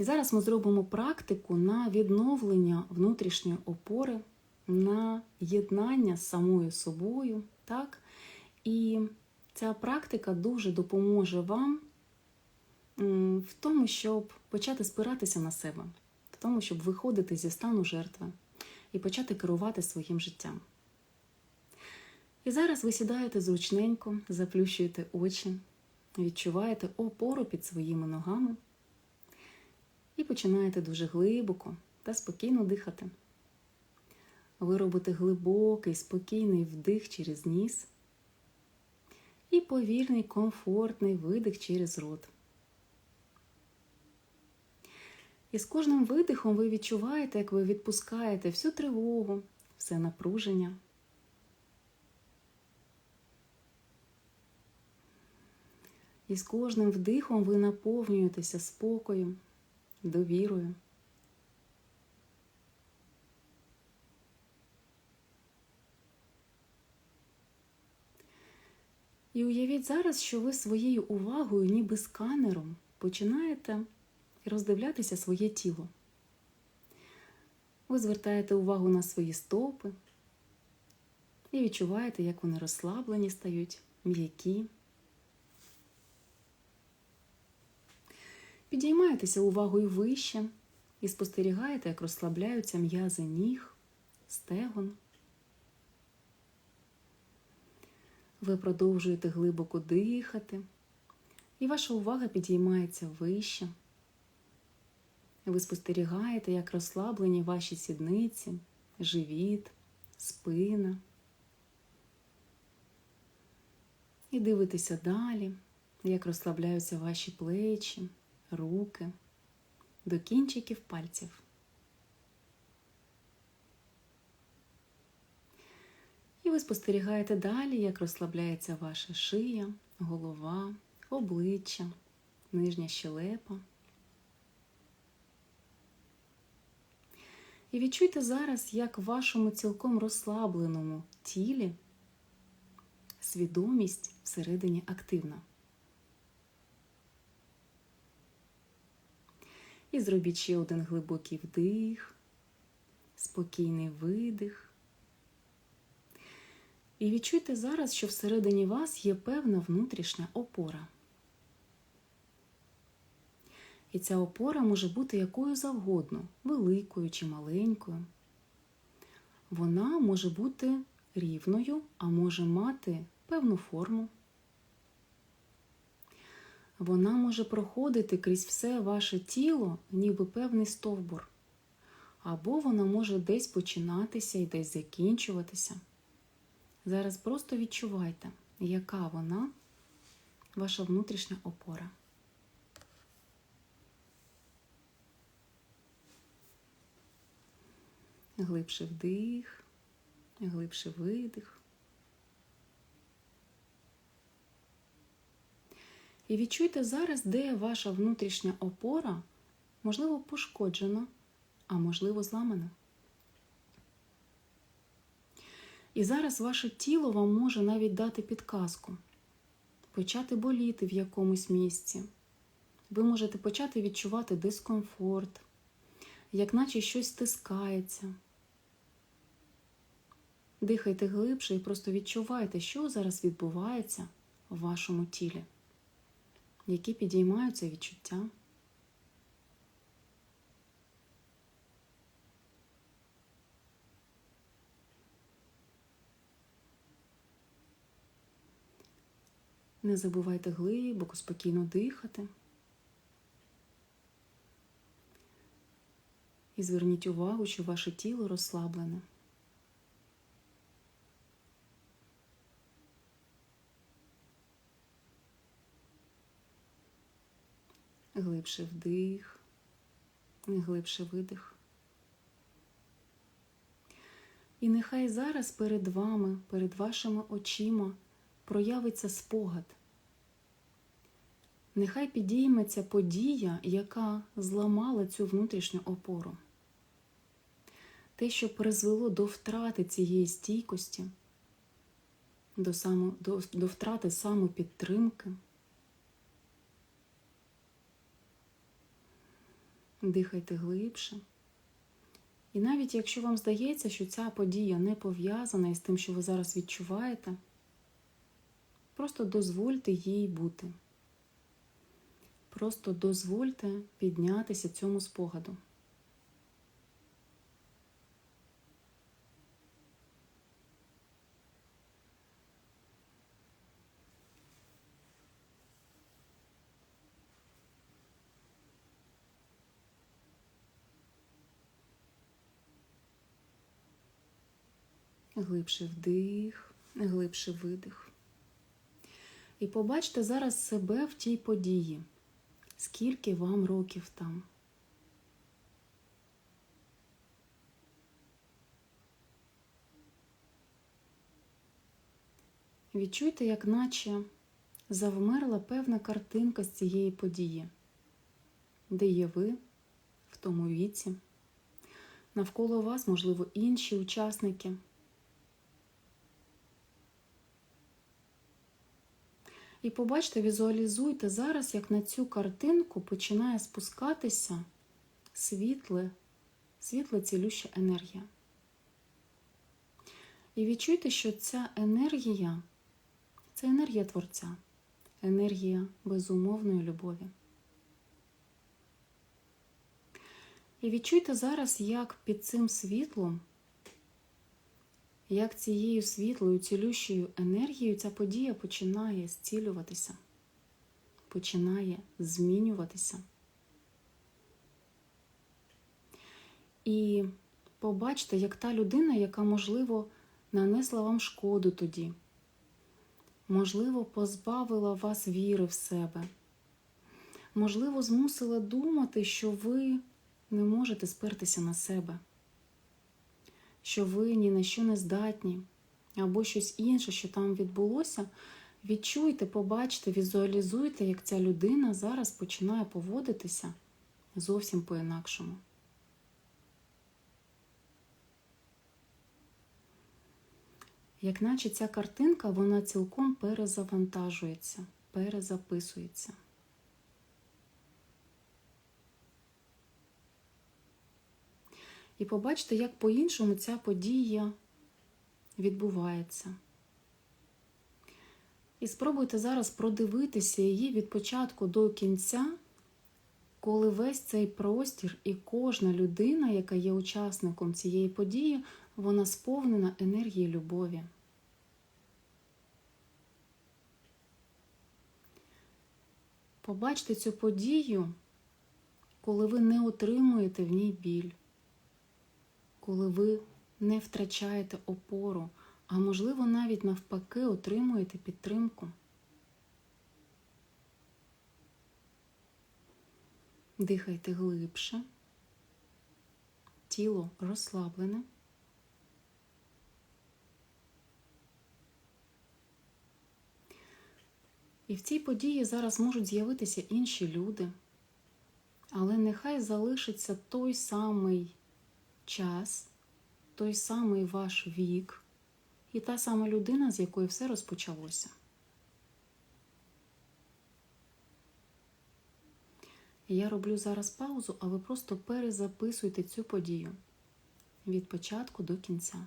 І зараз ми зробимо практику на відновлення внутрішньої опори, на єднання з самою собою. Так? І ця практика дуже допоможе вам в тому, щоб почати спиратися на себе, в тому, щоб виходити зі стану жертви і почати керувати своїм життям. І зараз ви сідаєте зручненько, заплющуєте очі, відчуваєте опору під своїми ногами і починаєте дуже глибоко та спокійно дихати. Ви робите глибокий, спокійний вдих через ніс і повільний, комфортний видих через рот. І з кожним видихом ви відчуваєте, як ви відпускаєте всю тривогу, все напруження. І з кожним вдихом ви наповнюєтеся спокоєм, довірою. І уявіть зараз, що ви своєю увагою, ніби сканером, починаєте роздивлятися своє тіло. Ви звертаєте увагу на свої стопи і відчуваєте, як вони розслаблені стають, м'які. Підіймаєтеся увагою вище і спостерігаєте, як розслабляються м'язи ніг, стегон. Ви продовжуєте глибоко дихати, і ваша увага підіймається вище. Ви спостерігаєте, як розслаблені ваші сідниці, живіт, спина. І дивитеся далі, як розслабляються ваші плечі, руки до кінчиків пальців. І ви спостерігаєте далі, як розслабляється ваша шия, голова, обличчя, нижня щелепа. І відчуйте зараз, як в вашому цілком розслабленому тілі свідомість всередині активна. І зробіть ще один глибокий вдих, спокійний видих. І відчуйте зараз, що всередині вас є певна внутрішня опора. І ця опора може бути якою завгодно, великою чи маленькою. Вона може бути рівною, а може мати певну форму. Вона може проходити крізь все ваше тіло, ніби певний стовбур. Або вона може десь починатися і десь закінчуватися. Зараз просто відчувайте, яка вона, ваша внутрішня опора. Глибший вдих, глибший видих. І відчуйте зараз, де ваша внутрішня опора, можливо, пошкоджена, а можливо, зламана. І зараз ваше тіло вам може навіть дати підказку, почати боліти в якомусь місці. Ви можете почати відчувати дискомфорт, як наче щось стискається. Дихайте глибше і просто відчувайте, що зараз відбувається в вашому тілі, які підіймаються відчуття. Не забувайте глибоко, спокійно дихати. І зверніть увагу, що ваше тіло розслаблене. Глибший вдих, глибший видих. І нехай зараз перед вами, перед вашими очима проявиться спогад. Нехай підійметься подія, яка зламала цю внутрішню опору. Те, що призвело до втрати цієї стійкості, до, само, до, до втрати самопідтримки. Дихайте глибше. І навіть якщо вам здається, що ця подія не пов'язана із тим, що ви зараз відчуваєте, просто дозвольте їй бути. Просто дозвольте піднятися цьому спогаду. Глибший вдих, глибший видих. І побачте зараз себе в тій події. Скільки вам років там? Відчуйте, як наче завмерла певна картинка з цієї події, де є ви в тому віці, навколо вас, можливо, інші учасники. І побачте, візуалізуйте зараз, як на цю картинку починає спускатися світле, світла цілюща енергія. І відчуйте, що ця енергія це енергія Творця, енергія безумовної любові. І відчуйте зараз, як під цим світлом як цією світлою, цілющою енергією ця подія починає зцілюватися, починає змінюватися. І побачте, як та людина, яка, можливо, нанесла вам шкоду тоді, можливо, позбавила вас віри в себе, можливо, змусила думати, що ви не можете спертися на себе що ви ні на що не здатні, або щось інше, що там відбулося, відчуйте, побачте, візуалізуйте, як ця людина зараз починає поводитися зовсім по-інакшому. Як наче ця картинка, вона цілком перезавантажується, перезаписується. І побачите, як по-іншому ця подія відбувається. І спробуйте зараз продивитися її від початку до кінця, коли весь цей простір і кожна людина, яка є учасником цієї події, вона сповнена енергією любові. Побачте цю подію, коли ви не отримуєте в ній біль коли ви не втрачаєте опору, а можливо, навіть навпаки, отримуєте підтримку. Дихайте глибше, тіло розслаблене. І в цій події зараз можуть з'явитися інші люди, але нехай залишиться той самий час, той самий ваш вік і та сама людина, з якої все розпочалося. Я роблю зараз паузу, а ви просто перезаписуйте цю подію від початку до кінця.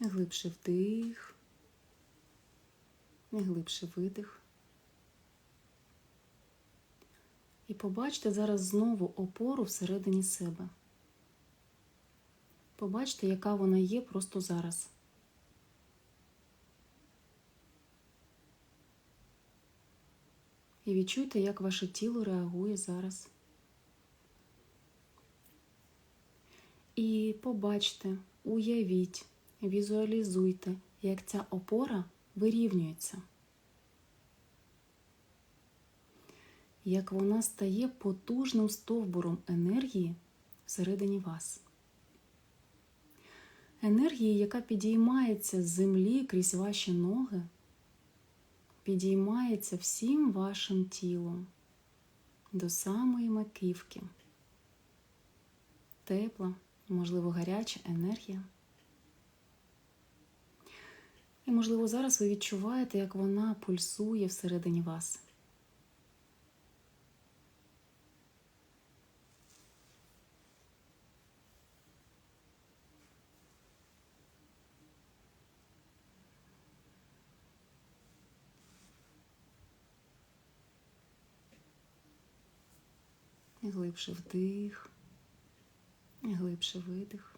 Глибший вдих, глибший видих. І побачте зараз знову опору всередині себе. Побачте, яка вона є просто зараз. І відчуйте, як ваше тіло реагує зараз. І побачте, уявіть, візуалізуйте, як ця опора вирівнюється. Як вона стає потужним стовбуром енергії всередині вас. Енергії, яка підіймається з землі крізь ваші ноги, підіймається всім вашим тілом до самої маківки. Тепла, можливо, гаряча енергія. І, можливо, зараз ви відчуваєте, як вона пульсує всередині вас. Глибше вдих, глибше видих.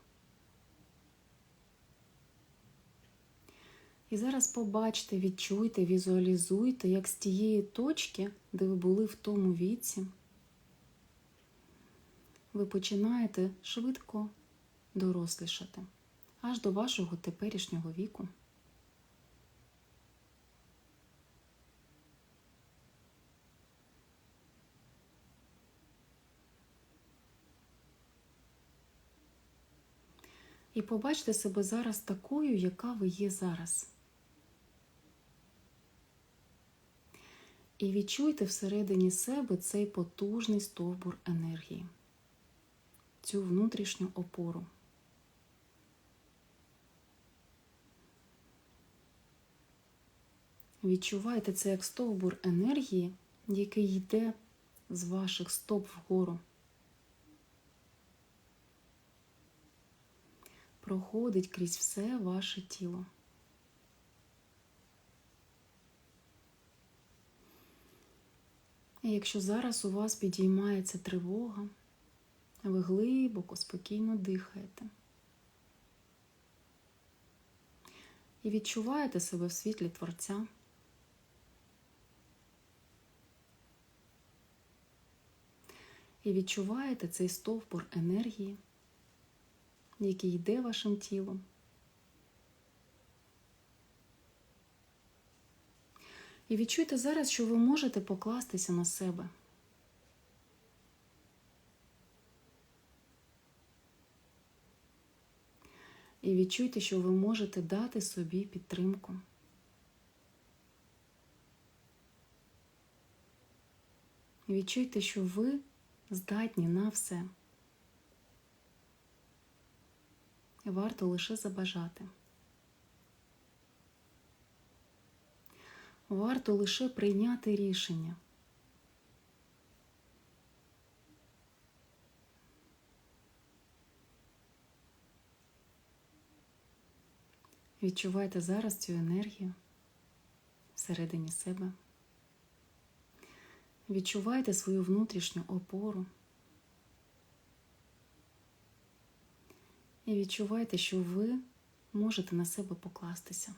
І зараз побачте, відчуйте, візуалізуйте, як з тієї точки, де ви були в тому віці, ви починаєте швидко дорослішати аж до вашого теперішнього віку. І побачте себе зараз такою, яка ви є зараз. І відчуйте всередині себе цей потужний стовбур енергії, цю внутрішню опору. Відчувайте це як стовбур енергії, який йде з ваших стоп вгору. проходить крізь все ваше тіло. І якщо зараз у вас підіймається тривога, ви глибоко, спокійно дихаєте і відчуваєте себе в світлі Творця. І відчуваєте цей стовбур енергії який йде вашим тілом. І відчуйте зараз, що ви можете покластися на себе. І відчуйте, що ви можете дати собі підтримку. І відчуйте, що ви здатні на все. І варто лише забажати. Варто лише прийняти рішення. Відчувайте зараз цю енергію всередині себе. Відчувайте свою внутрішню опору. І відчувайте, що ви можете на себе покластися.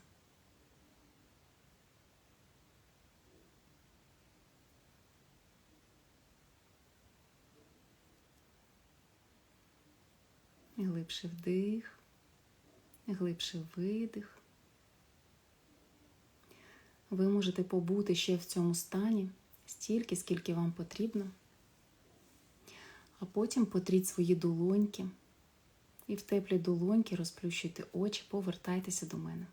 Глибше вдих, глибше видих. Ви можете побути ще в цьому стані стільки, скільки вам потрібно, а потім потріть свої долоньки і в теплі долоньки розплющуйте очі, повертайтеся до мене.